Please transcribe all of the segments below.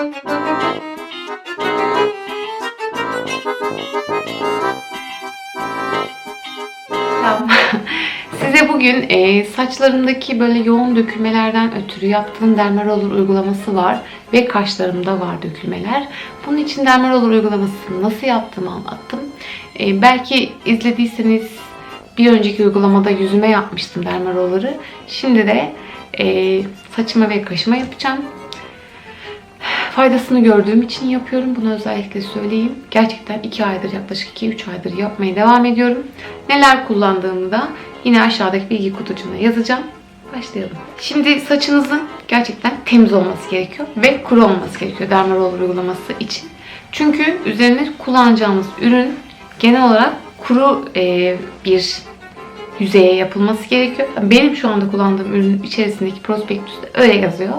Size bugün e, saçlarımdaki böyle yoğun dökülmelerden ötürü yaptığım Dermaroller uygulaması var ve kaşlarımda var dökülmeler. Bunun için Dermaroller uygulamasını nasıl yaptığımı anlattım. E, belki izlediyseniz bir önceki uygulamada yüzüme yapmıştım Dermaroller'ı. Şimdi de e, saçıma ve kaşıma yapacağım. Faydasını gördüğüm için yapıyorum. Bunu özellikle söyleyeyim. Gerçekten 2 aydır yaklaşık 2-3 aydır yapmaya devam ediyorum. Neler kullandığımı da yine aşağıdaki bilgi kutucuğuna yazacağım. Başlayalım. Şimdi saçınızın gerçekten temiz olması gerekiyor ve kuru olması gerekiyor Dermaroller uygulaması için. Çünkü üzerine kullanacağımız ürün genel olarak kuru e, bir yüzeye yapılması gerekiyor. Benim şu anda kullandığım ürünün içerisindeki prospektüste öyle yazıyor.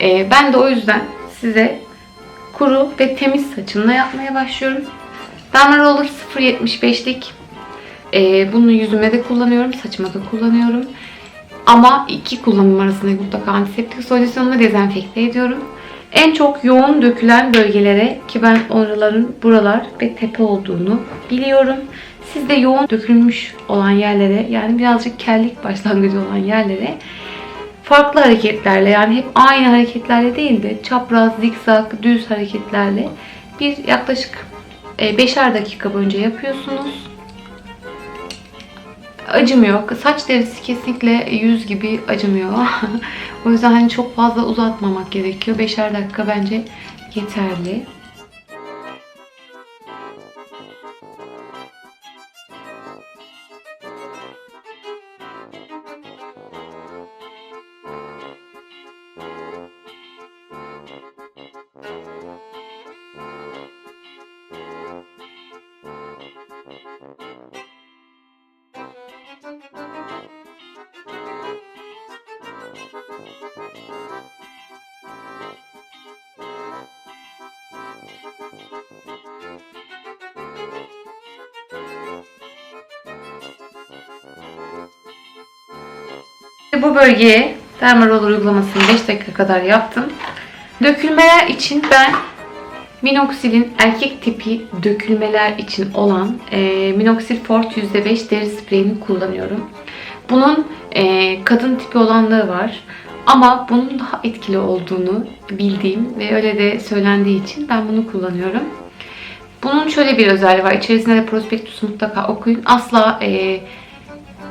E, ben de o yüzden size kuru ve temiz saçımla yapmaya başlıyorum. Dermaroller 0.75'lik. E, bunu yüzüme de kullanıyorum, saçıma da kullanıyorum. Ama iki kullanım arasında mutlaka antiseptik solüsyonla dezenfekte ediyorum. En çok yoğun dökülen bölgelere ki ben oraların buralar ve tepe olduğunu biliyorum. Siz de yoğun dökülmüş olan yerlere yani birazcık kellik başlangıcı olan yerlere farklı hareketlerle yani hep aynı hareketlerle değil de çapraz, zikzak, düz hareketlerle bir yaklaşık e, beşer dakika boyunca yapıyorsunuz. Acımıyor. Saç derisi kesinlikle yüz gibi acımıyor. o yüzden hani çok fazla uzatmamak gerekiyor. Beşer dakika bence yeterli. Bu bölgeye Dermaroller uygulamasını 5 dakika kadar yaptım. Dökülmeler için ben Minoxidil'in erkek tipi dökülmeler için olan e, Minoxidil Forte %5 deri spreyini kullanıyorum. Bunun e, kadın tipi olanları var. Ama bunun daha etkili olduğunu bildiğim ve öyle de söylendiği için ben bunu kullanıyorum. Bunun şöyle bir özelliği var. İçerisinde de prospektüsü mutlaka okuyun. Asla e,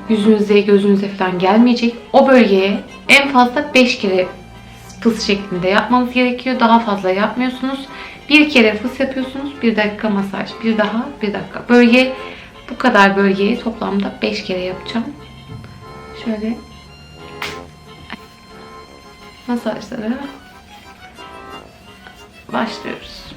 yüzünüze, gözünüze falan gelmeyecek. O bölgeye en fazla 5 kere fıs şeklinde yapmanız gerekiyor. Daha fazla yapmıyorsunuz. Bir kere fıs yapıyorsunuz. Bir dakika masaj. Bir daha bir dakika. Bölge bu kadar bölgeyi toplamda 5 kere yapacağım. Şöyle masajlara başlıyoruz.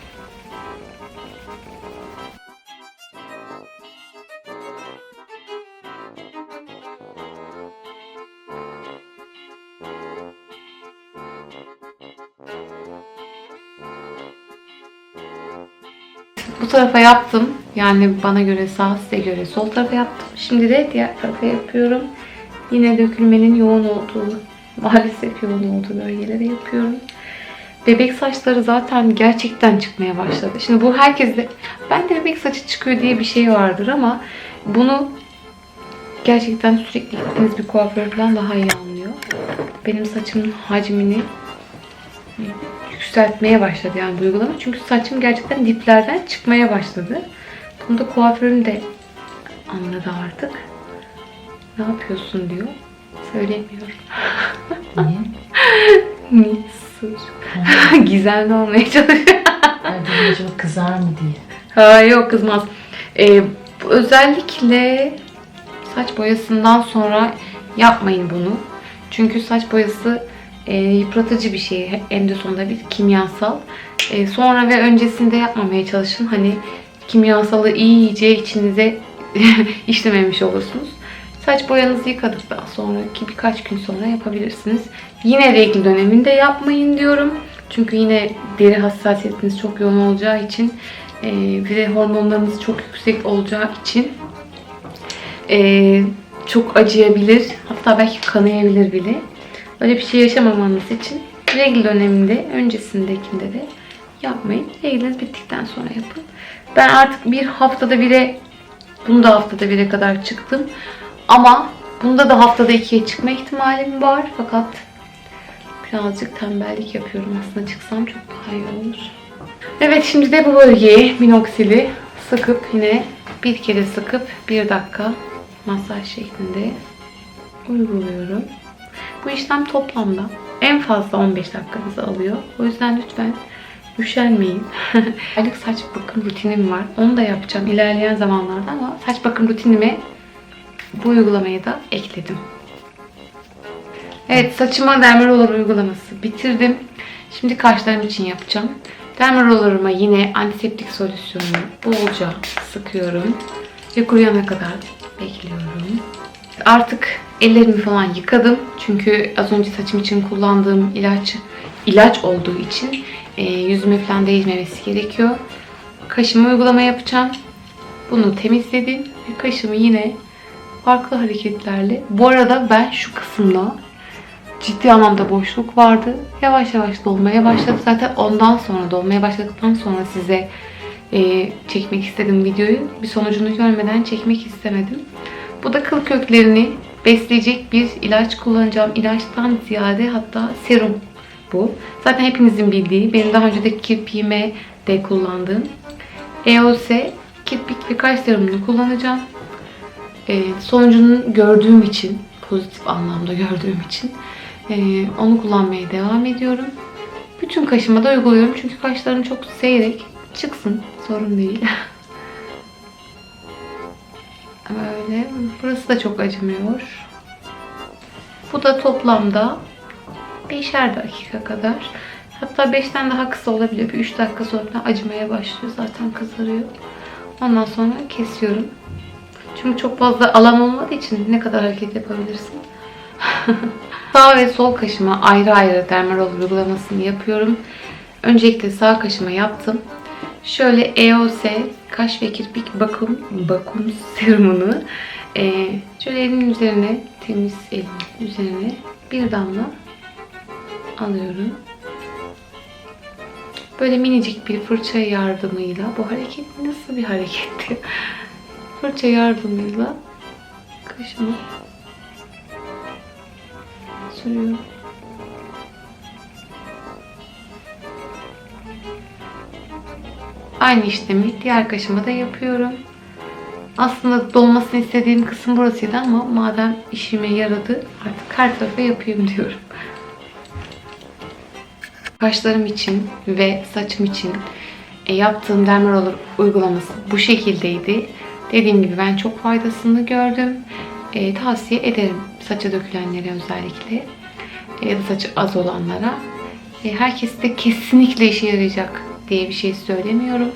Bu tarafa yaptım. Yani bana göre sağ, size göre sol tarafa yaptım. Şimdi de diğer tarafa yapıyorum. Yine dökülmenin yoğun olduğu, maalesef yoğun olduğu bölgelere yapıyorum. Bebek saçları zaten gerçekten çıkmaya başladı. Şimdi bu herkeste, ben de bebek saçı çıkıyor diye bir şey vardır ama bunu gerçekten sürekli gittiğiniz bir kuaför falan daha iyi anlıyor. Benim saçımın hacmini yükseltmeye başladı yani bu uygulama. Çünkü saçım gerçekten diplerden çıkmaya başladı. Bunu da kuaförüm de anladı artık. Ne yapıyorsun diyor. Söylemiyorum. Niye? Niye? Sır. Gizemli olmaya çalışıyor. Bence acaba kızar mı diye. Ha yok kızmaz. Ee, özellikle saç boyasından sonra yapmayın bunu. Çünkü saç boyası e, yıpratıcı bir şey. En de sonunda bir kimyasal. E, sonra ve öncesinde yapmamaya çalışın. Hani kimyasalı iyice içinize işlememiş olursunuz. Saç boyanızı yıkadıktan sonraki birkaç gün sonra yapabilirsiniz. Yine renkli döneminde yapmayın diyorum. Çünkü yine deri hassasiyetiniz çok yoğun olacağı için e, ve hormonlarınız çok yüksek olacağı için e, çok acıyabilir. Hatta belki kanayabilir bile. Öyle bir şey yaşamamanız için regl döneminde öncesindekinde de yapmayın. Regliniz bittikten sonra yapın. Ben artık bir haftada bire bunu da haftada bire kadar çıktım. Ama bunda da haftada ikiye çıkma ihtimalim var. Fakat birazcık tembellik yapıyorum. Aslında çıksam çok daha iyi olur. Evet şimdi de bu bölgeye minoksili sıkıp yine bir kere sıkıp bir dakika masaj şeklinde uyguluyorum. Bu işlem toplamda en fazla 15 dakikanızı alıyor. O yüzden lütfen üşenmeyin. Aylık saç bakım rutinim var. Onu da yapacağım ilerleyen zamanlarda ama saç bakım rutinime bu uygulamayı da ekledim. Evet saçıma dermaroller uygulaması bitirdim. Şimdi kaşlarım için yapacağım. Dermarollerıma yine antiseptik solüsyonunu bolca sıkıyorum. Ve kuruyana kadar bekliyorum. Artık ellerimi falan yıkadım. Çünkü az önce saçım için kullandığım ilaç ilaç olduğu için e, yüzüme falan değmemesi gerekiyor. Kaşıma uygulama yapacağım. Bunu temizledim ve kaşımı yine farklı hareketlerle. Bu arada ben şu kısımda ciddi anlamda boşluk vardı. Yavaş yavaş dolmaya başladı. Zaten ondan sonra dolmaya başladıktan sonra size e, çekmek istedim videoyu. Bir sonucunu görmeden çekmek istemedim. Bu da kıl köklerini besleyecek bir ilaç kullanacağım. İlaçtan ziyade hatta serum bu. Zaten hepinizin bildiği, benim daha önce de kirpiğime de kullandığım EOS kirpik ve kaş serumunu kullanacağım. Ee, sonucunu gördüğüm için, pozitif anlamda gördüğüm için ee, onu kullanmaya devam ediyorum. Bütün kaşıma da uyguluyorum çünkü kaşlarım çok seyrek. Çıksın, sorun değil. Böyle. Burası da çok acımıyor. Bu da toplamda 5'er dakika kadar. Hatta 5'ten daha kısa olabilir. Bir 3 dakika sonra acımaya başlıyor. Zaten kızarıyor. Ondan sonra kesiyorum. Çünkü çok fazla alan olmadığı için ne kadar hareket yapabilirsin. sağ ve sol kaşıma ayrı ayrı dermarol uygulamasını yapıyorum. Öncelikle sağ kaşıma yaptım. Şöyle EOS kaş ve kirpik bakım bakım serumunu e, şöyle elimin üzerine temiz elimin üzerine bir damla alıyorum. Böyle minicik bir fırça yardımıyla bu hareket nasıl bir hareketti? fırça yardımıyla kaşıma sürüyorum. Aynı işlemi diğer kaşıma da yapıyorum. Aslında dolmasını istediğim kısım burasıydı ama madem işime yaradı artık her tarafa yapayım diyorum. Kaşlarım için ve saçım için e, yaptığım dermaroller uygulaması bu şekildeydi. Dediğim gibi ben çok faydasını gördüm. E, tavsiye ederim saça dökülenlere özellikle. E, ya da saçı az olanlara. E, herkes de kesinlikle işe yarayacak diye bir şey söylemiyorum.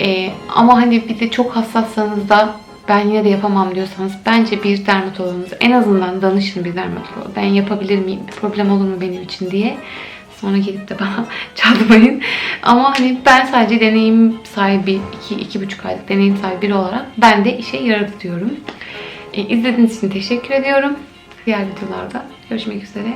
E, ama hani bir de çok hassassanız da ben yine de yapamam diyorsanız bence bir dermatoloğunuza en azından danışın bir dermatoloğa. Ben yapabilir miyim? Problem olur mu benim için diye. Sonra gelip de bana çalmayın. Ama hani ben sadece deneyim sahibi, 2-2,5 aylık deneyim sahibi biri olarak ben de işe yaradı diyorum. E, izlediğiniz için teşekkür ediyorum. Diğer videolarda görüşmek üzere.